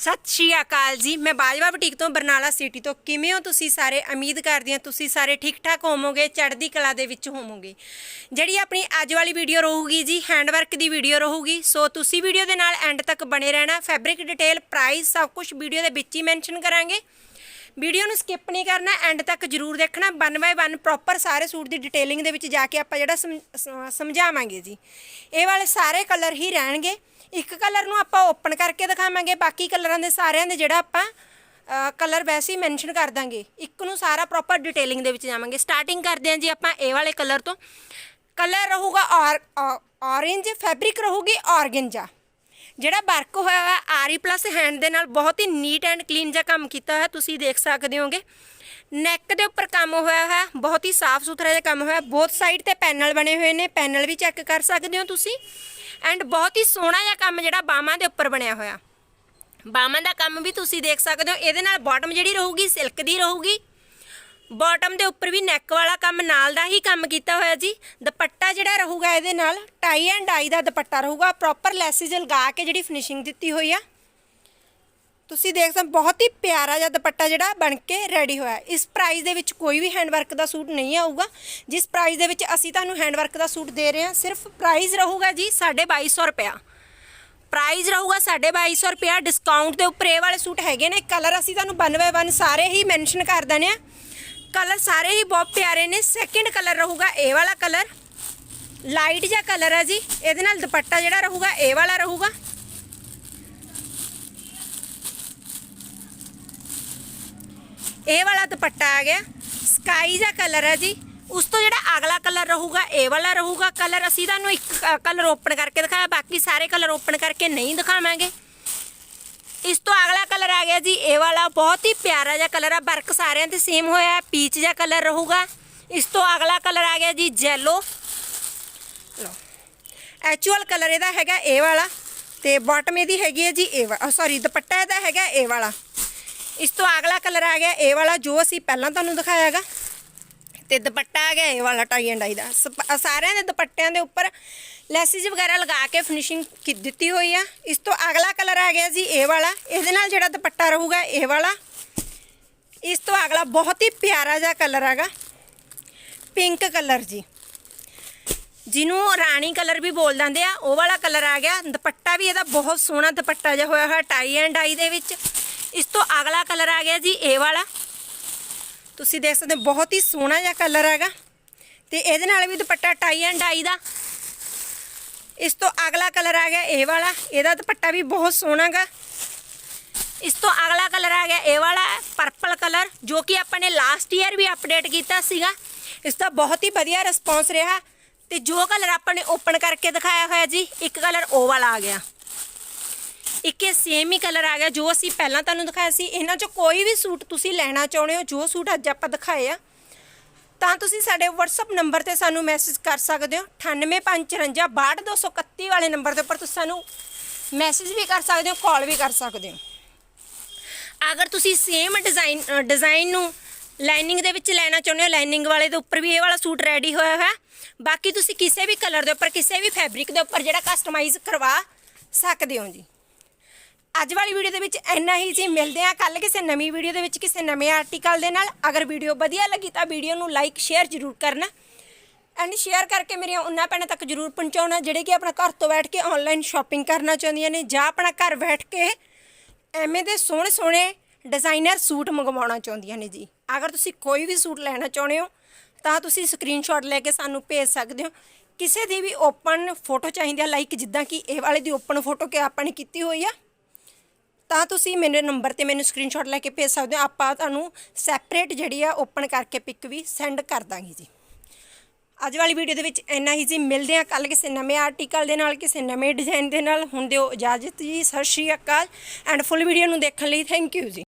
ਸਤਿ ਸ਼੍ਰੀ ਅਕਾਲ ਜੀ। ਮੈਂ ਬਾਜਵਾ ਬੁਟੀਕ ਤੋਂ ਬਰਨਾਲਾ ਸਿਟੀ ਤੋਂ। ਕਿਵੇਂ ਹੋ ਤੁਸੀਂ ਸਾਰੇ? ਉਮੀਦ ਕਰਦੀ ਹਾਂ ਤੁਸੀਂ ਸਾਰੇ ਠੀਕ ਠਾਕ ਹੋਵੋਗੇ, ਚੜ੍ਹਦੀ ਕਲਾ ਦੇ ਵਿੱਚ ਹੋਵੋਗੇ। ਜਿਹੜੀ ਆਪਣੀ ਅੱਜ ਵਾਲੀ ਵੀਡੀਓ ਰਹੂਗੀ ਜੀ ਹੈਂਡਵਰਕ ਦੀ ਵੀਡੀਓ ਰਹੂਗੀ। ਸੋ ਤੁਸੀਂ ਵੀਡੀਓ ਦੇ ਨਾਲ ਐਂਡ ਤੱਕ ਬਣੇ ਰਹਿਣਾ। ਫੈਬਰਿਕ ਡਿਟੇਲ ਪ੍ਰਾਈਸ ਸਭ ਕੁਝ ਵੀਡੀਓ ਦੇ ਵਿੱਚ ਹੀ ਮੈਂਸ਼ਨ ਕਰਾਂਗੇ। ਵੀਡੀਓ ਨੂੰ ਸਕਿਪ ਨਹੀਂ ਕਰਨਾ ਐਂਡ ਤੱਕ ਜਰੂਰ ਦੇਖਣਾ ਵਨ ਬਾਏ ਵਨ ਪ੍ਰੋਪਰ ਸਾਰੇ ਸੂਟ ਦੀ ਡਿਟੇਲਿੰਗ ਦੇ ਵਿੱਚ ਜਾ ਕੇ ਆਪਾਂ ਜਿਹੜਾ ਸਮਝਾਵਾਂਗੇ ਜੀ। ਇਹ ਵਾਲੇ ਸਾਰੇ ਕਲਰ ਹੀ ਰਹਿਣਗੇ। ਇੱਕ ਕਲਰ ਨੂੰ ਆਪਾਂ ਓਪਨ ਕਰਕੇ ਦਿਖਾਵਾਂਗੇ, ਬਾਕੀ ਕਲਰਾਂ ਦੇ ਸਾਰਿਆਂ ਦੇ ਜਿਹੜਾ ਆਪਾਂ ਕਲਰ ਵੈਸੇ ਹੀ ਮੈਂਸ਼ਨ ਕਰ ਦਾਂਗੇ। ਇੱਕ ਨੂੰ ਸਾਰਾ ਪ੍ਰੋਪਰ ਡਿਟੇਲਿੰਗ ਦੇ ਵਿੱਚ ਜਾਵਾਂਗੇ। ਸਟਾਰਟਿੰਗ ਕਰਦੇ ਹਾਂ ਜੀ ਆਪਾਂ ਇਹ ਵਾਲੇ ਕਲਰ ਤੋਂ। ਕਲਰ ਰਹੂਗਾ ਔਰੇਂਜ ਫੈਬਰਿਕ ਰਹੂਗੀ ਔਰਗੈਂਜਾ। ਜਿਹੜਾ ਵਰਕ ਹੋਇਆ ਹੋਇਆ ਆਰੀ ਪਲੱਸ ਹੈਂਡ ਦੇ ਨਾਲ ਬਹੁਤ ਹੀ ਨੀਟ ਐਂਡ ਕਲੀਨ ਜਿਹਾ ਕੰਮ ਕੀਤਾ ਹੋਇਆ, ਤੁਸੀਂ ਦੇਖ ਸਕਦੇ ਹੋਗੇ। ਨੈਕ ਦੇ ਉੱਪਰ ਕੰਮ ਹੋਇਆ ਹੋਇਆ, ਬਹੁਤ ਹੀ ਸਾਫ਼ ਸੁਥਰਾ ਜਿਹਾ ਕੰਮ ਹੋਇਆ ਬਹੁਤ ਸਾਈਡ ਤੇ ਪੈਨਲ ਬਣੇ ਹੋਏ ਨੇ ਪੈਨਲ ਵੀ ਚੈੱਕ ਕਰ ਸਕਦੇ ਹੋ ਤੁਸੀਂ। ਐਂਡ ਬਹੁਤ ਹੀ ਸੋਹਣਾ ਜਿਹਾ ਕੰਮ ਜਿਹੜਾ ਬਾਹਾਂ ਦੇ ਉੱਪਰ ਬਣਿਆ ਹੋਇਆ। ਬਾਹਾਂ ਦਾ ਕੰਮ ਵੀ ਤੁਸੀਂ ਦੇਖ ਸਕਦੇ ਹੋ, ਇਹਦੇ ਨਾਲ ਬਾਟਮ ਜਿਹੜੀ ਰਹੂਗੀ ਸਿਲਕ ਦੀ ਰਹੂਗੀ। ਬਾਟਮ ਦੇ ਉੱਪਰ ਵੀ ਨੈਕ ਵਾਲਾ ਕੰਮ ਨਾਲ ਦਾ ਹੀ ਕੰਮ ਕੀਤਾ ਹੋਇਆ ਜੀ। ਦੁਪੱਟਾ ਜਿਹੜਾ ਰਹੂਗਾ ਇਹਦੇ ਨਾਲ ਟਾਈ ਐਂਡ ਡਾਈ ਦਾ ਦੁਪੱਟਾ ਰਹੂਗਾ। ਪ੍ਰੋਪਰ ਲੈਸਿਸ ਲਗਾ ਕੇ ਜਿਹੜੀ ਫਿਨਿਸ਼ਿੰਗ ਦਿੱਤੀ ਹੋਈ ਆ। ਤੁਸੀਂ ਦੇਖ ਸਕਦੇ ਬਹੁਤ ਹੀ ਪਿਆਰਾ ਜਿਹਾ ਦੁਪੱਟਾ ਜਿਹੜਾ ਬਣ ਕੇ ਰੈਡੀ ਹੋਇਆ। ਇਸ ਪ੍ਰਾਈਸ ਦੇ ਵਿੱਚ ਕੋਈ ਵੀ ਹੈਂਡਵਰਕ ਦਾ ਸੂਟ ਨਹੀਂ ਆਊਗਾ। ਜਿਸ ਪ੍ਰਾਈਸ ਦੇ ਵਿੱਚ ਅਸੀਂ ਤੁਹਾਨੂੰ ਹੈਂਡਵਰਕ ਦਾ ਸੂਟ ਦੇ ਰਹੇ ਹਾਂ, ਸਿਰਫ ਪ੍ਰਾਈਸ ਰਹੂਗਾ ਜੀ 2250 ਰੁਪਇਆ। ਪ੍ਰਾਈਸ ਰਹੂਗਾ 2250 ਰੁਪਇਆ। ਡਿਸਕਾਊਂਟ ਦੇ ਉੱਪਰ ਇਹ ਵਾਲੇ ਸੂਟ ਹੈਗੇ ਨੇ। ਕਲਰ ਅਸੀਂ ਤੁਹਾਨੂੰ ਵਨ ਬਾਏ ਵਨ ਸਾਰੇ ਹੀ ਮੈਂਸ਼ਨ ਕਰ ਦਨੇ ਆ। ਕਲਰ ਸਾਰੇ ਹੀ ਬਹੁਤ ਪਿਆਰੇ ਨੇ। ਸੈਕਿੰਡ ਕਲਰ ਰਹੂਗਾ ਇਹ ਵਾਲਾ ਕਲਰ। ਲਾਈਟ ਜਿਹਾ ਕਲਰ ਹੈ ਜੀ। ਇਹਦੇ ਨਾਲ ਦੁਪੱਟਾ ਜਿਹੜਾ ਰਹੂਗਾ ਇਹ ਵਾਲਾ ਰਹੂਗਾ। ਇਹ ਵਾਲਾ ਦੁਪੱਟਾ ਆ ਗਿਆ। ਸਕਾਈ ਜਿਹਾ ਕਲਰ ਹੈ ਜੀ। ਉਸ ਤੋਂ ਜਿਹੜਾ ਅਗਲਾ ਕਲਰ ਰਹੂਗਾ ਇਹ ਵਾਲਾ ਰਹੂਗਾ। ਕਲਰ ਅਸੀਂ ਤੁਹਾਨੂੰ ਇੱਕ ਕਲਰ ਓਪਨ ਕਰਕੇ ਦਿਖਾਇਆ। ਬਾਕੀ ਸਾਰੇ ਕਲਰ ਓਪਨ ਕਰਕੇ ਨਹੀਂ ਦਿਖਾਵਾਂਗੇ। ਇਸ ਤੋਂ ਅਗਲਾ ਕਲਰ ਆ ਗਿਆ ਜੀ, ਇਹ ਵਾਲਾ ਬਹੁਤ ਹੀ ਪਿਆਰਾ ਜਿਹਾ ਕਲਰ ਆ, ਵਰਕ ਸਾਰਿਆਂ ਤੇ ਸੇਮ ਹੋਇਆ ਪੀਚ ਜਿਹਾ ਕਲਰ ਰਹੂਗਾ। ਇਸ ਤੋਂ ਅਗਲਾ ਕਲਰ ਆ ਗਿਆ ਜੀ ਜੈਲੋ ਲਓ ਐਕਚੁਅਲ ਕਲਰ ਇਹਦਾ ਹੈਗਾ ਇਹ ਵਾਲਾ, ਤੇ ਬਾਟਮ ਇਹਦੀ ਹੈਗੀ ਹੈ ਜੀ, ਇਹ ਵਾਲਾ ਸੌਰੀ ਦੁਪੱਟਾ ਇਹਦਾ ਹੈਗਾ ਇਹ ਵਾਲਾ। ਇਸ ਤੋਂ ਅਗਲਾ ਕਲਰ ਆ ਗਿਆ ਇਹ ਵਾਲਾ, ਜੋ ਅਸੀਂ ਪਹਿਲਾਂ ਤੁਹਾਨੂੰ ਦਿਖਾਇਆ ਹੈਗਾ, ਤੇ ਦੁਪੱਟਾ ਆ ਗਿਆ ਇਹ ਵਾਲਾ ਟਾਈ ਐਂਡ ਡਾਈ ਦਾ। ਸਪ- ਸਾਰਿਆਂ ਦੇ ਦੁਪੱਟਿਆਂ ਦੇ ਉੱਪਰ ਲੈਸਿਸ ਵਗੈਰਾ ਲਗਾ ਕੇ ਫਿਨਿਸ਼ਿੰਗ ਦਿੱਤੀ ਹੋਈ ਆ। ਇਸ ਤੋਂ ਅਗਲਾ ਕਲਰ ਆ ਗਿਆ ਜੀ ਇਹ ਵਾਲਾ। ਇਹਦੇ ਨਾਲ ਜਿਹੜਾ ਦੁਪੱਟਾ ਰਹੂਗਾ ਇਹ ਵਾਲਾ। ਇਸ ਤੋਂ ਅਗਲਾ ਬਹੁਤ ਹੀ ਪਿਆਰਾ ਜਿਹਾ ਕਲਰ ਹੈਗਾ। ਪਿੰਕ ਕਲਰ ਜੀ। ਜਿਹਨੂੰ ਰਾਣੀ ਕਲਰ ਵੀ ਬੋਲ ਦਿੰਦੇ ਆ, ਉਹ ਵਾਲਾ ਕਲਰ ਆ ਗਿਆ। ਦੁਪੱਟਾ ਵੀ ਇਹਦਾ ਬਹੁਤ ਸੋਹਣਾ ਦੁਪੱਟਾ ਜਿਹਾ ਹੋਇਆ ਹੋਇਆ ਟਾਈ ਐਂਡ ਡਾਈ ਦੇ ਵਿੱਚ। ਇਸ ਤੋਂ ਅਗਲਾ ਕਲਰ ਆ ਗਿਆ ਜੀ ਇਹ ਵਾਲਾ। ਤੁਸੀਂ ਦੇਖ ਸਕਦੇ ਹੋ, ਬਹੁਤ ਹੀ ਸੋਹਣਾ ਜਿਹਾ ਕਲਰ ਹੈਗਾ। ਤੇ ਇਹਦੇ ਨਾਲ ਵੀ ਦੁਪੱਟਾ ਟਾਈ ਐਂਡ ਡਾਈ ਦਾ। ਇਸ ਤੋਂ ਅਗਲਾ ਕਲਰ ਆ ਗਿਆ ਇਹ ਵਾਲਾ, ਇਹਦਾ ਦੁਪੱਟਾ ਵੀ ਬਹੁਤ ਸੋਹਣਾਗਾ। ਇਸ ਤੋਂ ਅਗਲਾ ਕਲਰ ਆ ਗਿਆ ਇਹ ਵਾਲਾ ਪਰਪਲ ਕਲਰ, ਜੋ ਕਿ ਆਪਾਂ ਨੇ ਲਾਸਟ ਈਅਰ ਵੀ ਅਪਡੇਟ ਕੀਤਾ ਸੀਗਾ। ਇਸ ਦਾ ਬਹੁਤ ਹੀ ਵਧੀਆ ਰਿਸਪੌਂਸ ਰਿਹਾ ਤੇ ਜੋ ਕਲਰ ਆਪਾਂ ਨੇ ਓਪਨ ਕਰਕੇ ਦਿਖਾਇਆ ਹੋਇਆ ਜੀ, ਇੱਕ ਕਲਰ ਉਹ ਵਾਲਾ ਆ ਗਿਆ। ਇੱਕ ਇਹ ਸੇਮ ਹੀ ਕਲਰ ਆ ਗਿਆ ਜੋ ਅਸੀਂ ਪਹਿਲਾਂ ਤੁਹਾਨੂੰ ਦਿਖਾਇਆ ਸੀ। ਇਹਨਾਂ ਚੋਂ ਕੋਈ ਵੀ ਸੂਟ ਤੁਸੀਂ ਲੈਣਾ ਚਾਹੁੰਦੇ ਹੋ, ਜੋ ਸੂਟ ਅੱਜ ਆਪਾਂ ਦਿਖਾਏ ਆ ਤਾਂ ਤੁਸੀਂ ਸਾਡੇ WhatsApp ਨੰਬਰ ਤੇ ਸਾਨੂੰ ਮੈਸੇਜ ਕਰ ਸਕਦੇ ਹੋ। 9854562231 ਵਾਲੇ ਨੰਬਰ ਦੇ ਉੱਪਰ ਤੁਸੀਂ ਸਾਨੂੰ ਮੈਸੇਜ ਵੀ ਕਰ ਸਕਦੇ ਹੋ ਕਾਲ ਵੀ ਕਰ ਸਕਦੇ ਹੋ। ਅਗਰ ਤੁਸੀਂ ਸੇਮ ਡਿਜ਼ਾਈਨ ਡਿਜ਼ਾਈਨ ਨੂੰ ਲਾਈਨਿੰਗ ਦੇ ਵਿੱਚ ਲੈਣਾ ਚਾਹੁੰਦੇ ਹੋ ਲਾਈਨਿੰਗ ਵਾਲੇ ਦੇ ਉੱਪਰ ਵੀ ਇਹ ਵਾਲਾ ਸੂਟ ਰੈਡੀ ਹੋਇਆ ਹੋਇਆ। ਬਾਕੀ ਤੁਸੀਂ ਕਿਸੇ ਵੀ ਕਲਰ ਦੇ ਉੱਪਰ, ਕਿਸੇ ਵੀ ਫੈਬਰਿਕ ਦੇ ਉੱਪਰ ਜਿਹੜਾ ਕਸਟਮਾਈਜ਼ ਕਰਵਾ ਸਕਦੇ ਹੋ ਜੀ। ਅੱਜ ਵਾਲੀ ਵੀਡੀਓ ਦੇ ਵਿੱਚ ਇੰਨਾ ਹੀ ਜੀ। ਮਿਲਦੇ ਆ ਕੱਲ ਕਿਸੇ ਨਵੀਂ ਵੀਡੀਓ ਦੇ ਵਿੱਚ ਕਿਸੇ ਨਵੇਂ ਆਰਟੀਕਲ ਦੇ ਨਾਲ। ਅਗਰ ਵੀਡੀਓ ਵਧੀਆ ਲੱਗੀ ਤਾਂ ਵੀਡੀਓ ਨੂੰ ਲਾਈਕ ਸ਼ੇਅਰ ਜ਼ਰੂਰ ਕਰਨਾ। ਐਂਡ ਸ਼ੇਅਰ ਕਰਕੇ ਮੇਰੀਆਂ ਉਹਨਾਂ ਭੈਣਾਂ ਤੱਕ ਜ਼ਰੂਰ ਪਹੁੰਚਾਉਣਾ, ਜਿਹੜੇ ਕਿ ਆਪਣਾ ਘਰ ਤੋਂ ਬੈਠ ਕੇ ਆਨਲਾਈਨ ਸ਼ਾਪਿੰਗ ਕਰਨਾ ਚਾਹੁੰਦੀਆਂ ਨੇ ਜਾਂ ਆਪਣਾ ਘਰ ਬੈਠ ਕੇ ਐਵੇਂ ਦੇ ਸੋਹਣੇ ਸੋਹਣੇ ਡਿਜ਼ਾਈਨਰ ਸੂਟ ਮੰਗਵਾਉਣਾ ਚਾਹੁੰਦੀਆਂ ਨੇ ਜੀ। ਅਗਰ ਤੁਸੀਂ ਕੋਈ ਵੀ ਸੂਟ ਲੈਣਾ ਚਾਹੁੰਦੇ ਹੋ, ਤਾਂ ਤੁਸੀਂ ਸਕਰੀਨਸ਼ਾਟ ਲੈ ਕੇ ਸਾਨੂੰ ਭੇਜ ਸਕਦੇ ਹੋ। ਕਿਸੇ ਦੀ ਵੀ ਓਪਨ ਫੋਟੋ ਚਾਹੀਦੀ ਹੈ ਲਾਈਕ ਜਿੱਦਾਂ ਕਿ ਇਹ ਵਾਲੇ ਦੀ ਓਪਨ ਫੋਟੋ ਕਿ ਆਪਾਂ ਨੇ ਕੀਤੀ ਹੋਈ ਆ। ਤਾਂ ਤੁਸੀਂ ਮੇਰੇ ਨੰਬਰ ਤੇ ਮੈਨੂੰ ਸਕਰੀਨਸ਼ਾਟ ਲੈ ਕੇ ਭੇਜ ਸਕਦੇ ਹੋ। ਆਪਾਂ ਤੁਹਾਨੂੰ ਸੈਪਰੇਟ ਜਿਹੜੀ ਆ ਓਪਨ ਕਰਕੇ ਪਿਕ ਵੀ ਸੈਂਡ ਕਰ ਦਾਂਗੇ ਜੀ। ਅੱਜ ਵਾਲੀ ਵੀਡੀਓ ਦੇ ਵਿੱਚ ਇੰਨਾ ਹੀ ਜੀ ਮਿਲਦੇ ਆ ਕੱਲ ਕਿਸੇ ਨਵੇਂ ਆਰਟੀਕਲ ਦੇ ਨਾਲ, ਕਿਸੇ ਨਵੇਂ ਡਿਜ਼ਾਈਨ ਦੇ ਨਾਲ। ਹੁਣ ਦਿਓ ਇਜਾਜ਼ਤ ਜੀ, ਸਤਿ ਸ਼੍ਰੀ ਅਕਾਲ। ਐਂਡ ਫੁੱਲ ਵੀਡੀਓ ਨੂੰ ਦੇਖਣ ਲਈ ਥੈਂਕ ਯੂ ਜੀ।